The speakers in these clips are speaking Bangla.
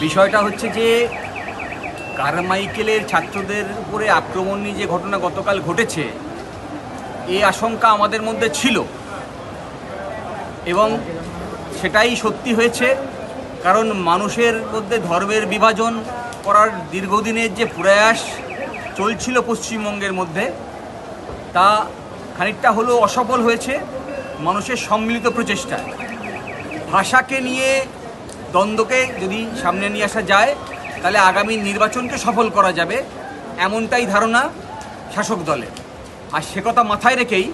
বিষয়টা হচ্ছে যে কারমাইকেলের ছাত্রদের উপরে আক্রমণ নিয়ে যে ঘটনা গতকাল ঘটেছে এই আশঙ্কা আমাদের মধ্যে ছিল। এবং সেটাই সত্যি হয়েছে, কারণ মানুষের মধ্যে ধর্মের বিভাজন করার দীর্ঘদিনের যে প্রয়াস চলছিল পশ্চিমবঙ্গের মধ্যে, তা খানিকটা হলেও অসফল হয়েছে মানুষের সম্মিলিত প্রচেষ্টায়। ভাষাকে নিয়ে দ্বন্দ্বকে যদি সামনে নিয়ে আসা যায়, তাহলে আগামী নির্বাচনকে সফল করা যাবে এমনটাই ধারণা শাসক দলের। আর সে কথা মাথায় রেখেই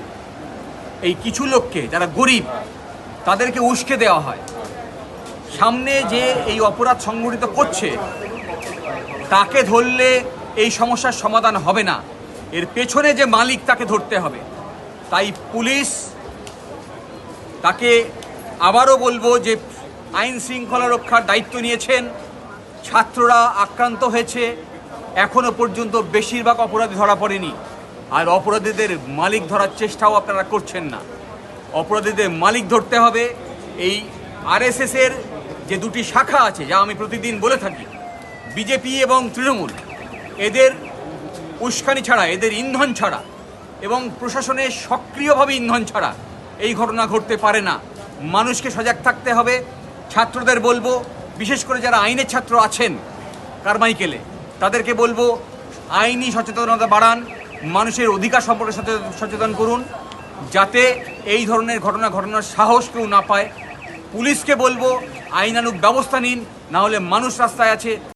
এই কিছু লোককে, যারা গরিব, তাদেরকে উস্কে দেওয়া হয়। সামনে যে এই অপরাধ সংগঠিত করছে, তাকে ধরলে এই সমস্যার সমাধান হবে না। এর পেছনে যে মালিক তাকে ধরতে হবে। তাই পুলিশ তাকে আবারও বলব যে আইন শৃঙ্খলা রক্ষার দায়িত্ব নিয়েছেন। ছাত্ররা আক্রান্ত হয়েছে। এখনও পর্যন্ত বেশিরভাগ অপরাধী ধরা পড়েনি। আর অপরাধীদের মালিক ধরার চেষ্টাও আপনারা করছেন না। অপরাধীদের মালিক ধরতে হবে। এই আরএসএসের যে দুটি শাখা আছে, যা আমি প্রতিদিন বলে থাকি, বিজেপি এবং তৃণমূল, এদের উস্কানি ছাড়া, এদের ইন্ধন ছাড়া এবং প্রশাসনের সক্রিয়ভাবে ইন্ধন ছাড়া এই ঘটনা ঘটতে পারে না। মানুষকে সজাগ থাকতে হবে। ছাত্রদের বলব, বিশেষ করে যারা আইনের ছাত্র আছেন কারমাইকেলে, তাদেরকে বলব, আইনি সচেতনতা বাড়ান, মানুষের অধিকার সম্পর্কে সচেতন করুন, যাতে এই ধরনের ঘটনা ঘটনার সাহস কেউ না পায়। পুলিশকে বলব আইনানুক ব্যবস্থা নিন, না হলে মানুষ রাস্তায় আছে।